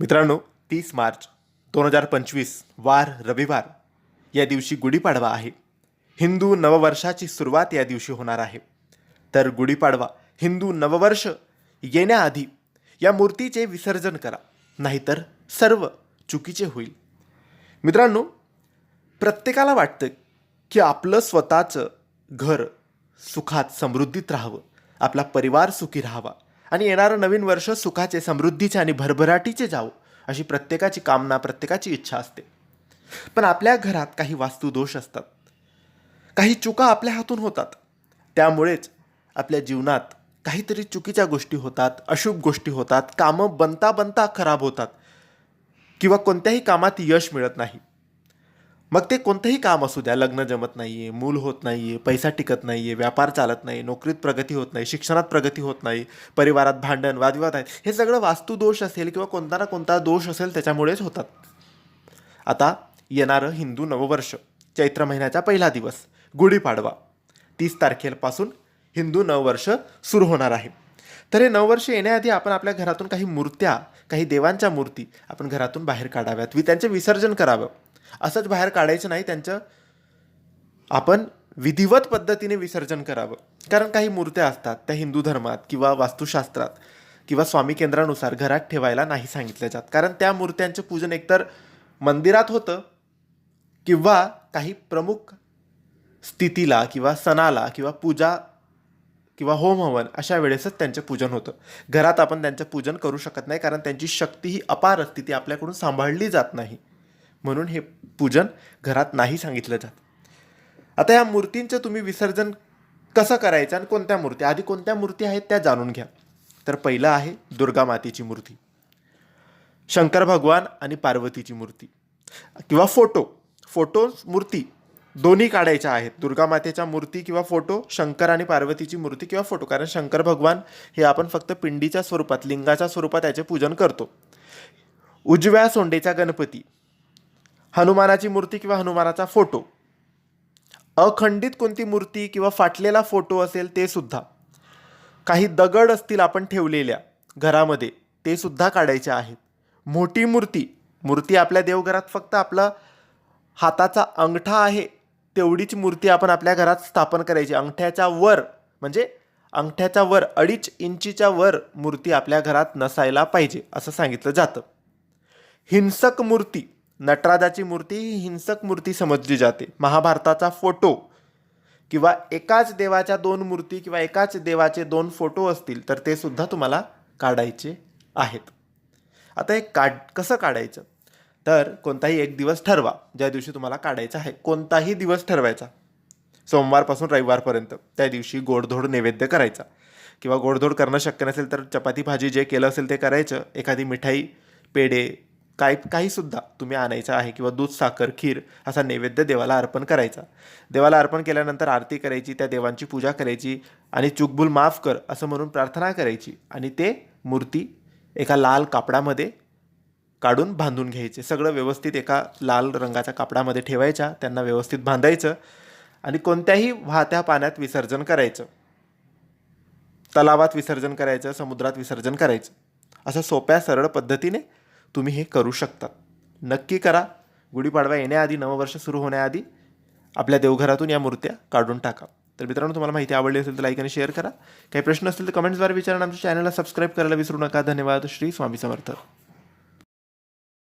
मित्रांनो तीस मार्च दोन हजार पंचवीस वार रविवार या दिवशी गुढीपाडवा आहे. हिंदू नववर्षाची सुरुवात या दिवशी होणार आहे. तर गुढीपाडवा हिंदू नववर्ष येण्याआधी या मूर्तीचे विसर्जन करा नाहीतर सर्व चुकीचे होईल. मित्रांनो प्रत्येकाला वाटतं की आपलं स्वतःचं घर सुखात समृद्धीत राहावं आपला परिवार सुखी राहावा. आणि येणारं नवीन वर्ष सुखाचे समृद्धीचे आणि भरभराटीचे जावो अशी प्रत्येकाची कामना प्रत्येकाची इच्छा असते. पण आपल्या घरात काही वास्तुदोष असतात. काही चुका आपल्या हातून होतात. त्यामुळेच आपल्या जीवनात काहीतरी चुकीच्या गोष्टी होतात अशुभ गोष्टी होतात कामं बनता बनता खराब होतात किंवा कोणत्याही कामात यश मिळत नाही. मग ते कोणतंही काम असू द्या लग्न जमत नाही आहे मूल होत नाही आहे पैसा टिकत नाही आहे व्यापार चालत नाही नोकरीत प्रगती होत नाही शिक्षणात प्रगती होत नाही परिवारात भांडण वादविवाद आहेत हे सगळं वास्तुदोष असेल किंवा कोणता ना कोणता दोष असेल त्याच्यामुळेच होतात. आता येणारं हिंदू नववर्ष चैत्र महिन्याचा पहिला दिवस गुढीपाडवा. तीस तारखेपासून हिंदू नववर्ष सुरू होणार आहे. तर हे नववर्ष येण्याआधी आपण आपल्या घरातून काही मूर्त्या काही देवांच्या मूर्ती आपण घरातून बाहेर काढाव्यात. वि त्यांचे विसर्जन करावं. असंच बाहेर काढायचं नाही त्यांचं आपण विधिवत पद्धतीने विसर्जन करावं. कारण काही मूर्त्या असतात त्या हिंदू धर्मात किंवा वास्तुशास्त्रात किंवा स्वामी केंद्रानुसार घरात ठेवायला नाही सांगितल्या जात. कारण त्या मूर्त्यांचं पूजन एकतर मंदिरात होतं किंवा काही प्रमुख स्थितीला किंवा सणाला किंवा पूजा किंवा होम हवन अशा वेळेसच त्यांचं पूजन होतं. घरात आपण त्यांचं पूजन करू शकत नाही कारण त्यांची शक्ती ही अपार असते ती आपल्याकडून सांभाळली जात नाही. म्हणून हे पूजन घरात नाही सांगितलं जात. आता या मूर्तींचं तुम्ही विसर्जन कसं करायचं आणि कोणत्या मूर्ती? आधी कोणत्या मूर्ती आहेत त्या जाणून घ्या. तर पहिलं आहे दुर्गा मातेची मूर्ती शंकर भगवान आणि पार्वतीची मूर्ती किंवा फोटो. फोटो मूर्ती दोन्ही काढायच्या आहेत. दुर्गा मातेच्या मूर्ती किंवा फोटो शंकर आणि पार्वतीची मूर्ती किंवा फोटो. कारण शंकर भगवान हे आपण फक्त पिंडीच्या स्वरूपात लिंगाच्या स्वरूपात याचे पूजन करतो. उजव्या सोंडेचा गणपती. हनुमानाची मूर्ती किंवा हनुमानाचा फोटो. अखंडित कोणती मूर्ती किंवा फाटलेला फोटो असेल ते सुद्धा. काही दगड असतील आपण ठेवलेल्या घरामध्ये ते सुद्धा काढायचे आहेत. मोठी मूर्ती. मूर्ती आपल्या देवघरात फक्त आपला हाताचा अंगठा आहे. तेवढीच मूर्ती आपण आपल्या घरात स्थापन करायची. अंगठ्याच्या वर म्हणजे अंगठ्याच्या वर अडीच इंचीच्या वर मूर्ती आपल्या घरात नसायला पाहिजे असं सांगितलं जातं. हिंसक मूर्ती नटराजाची मूर्ती ही हिंसक मूर्ती समजली जाते. महाभारताचा फोटो किंवा एकाच देवाच्या दोन मूर्ती किंवा एकाच देवाचे दोन फोटो असतील तर ते सुद्धा तुम्हाला काढायचे आहेत. आता हे काढ कसं काढायचं? तर कोणताही एक दिवस ठरवा ज्या दिवशी तुम्हाला काढायचा आहे. कोणताही दिवस ठरवायचा. सोमवारपासून रविवारपर्यंत. त्या दिवशी गोडधोड नैवेद्य करायचा. किंवा गोडधोड करणं शक्य नसेल तर चपाती भाजी जे केलं असेल ते करायचं. एखादी मिठाई पेढे काय काहीसुद्धा तुम्ही आणायचं आहे किंवा दूध साखर खीर असा नैवेद्य देवाला अर्पण करायचा. देवाला अर्पण केल्यानंतर आरती करायची त्या देवांची पूजा करायची आणि चुकभूल माफ कर असं म्हणून प्रार्थना करायची. आणि ते मूर्ती एका लाल कापडामध्ये काढून बांधून घ्यायचे. सगळं व्यवस्थित एका लाल रंगाच्या कापडामध्ये ठेवायच्या. त्यांना व्यवस्थित बांधायचं आणि कोणत्याही वाहत्या पाण्यात विसर्जन करायचं. तलावात विसर्जन करायचं समुद्रात विसर्जन करायचं. असं सोप्या सरळ पद्धतीने तुम्ही हे करू शकता. नक्की करा. गुढीपाडवा येण्याआधी नववर्ष सुरू होण्याआधी आपल्या देवघरातून या मूर्त्या काढून टाका. तर मित्रांनो तुम्हाला माहिती आवडली असेल तर लाईक आणि शेअर करा. काही प्रश्न असतील तर कमेंट्सद्वारे विचारा आमच्या चॅनलला सबस्क्राईब करायला विसरू नका. धन्यवाद. श्री स्वामी समर्थ.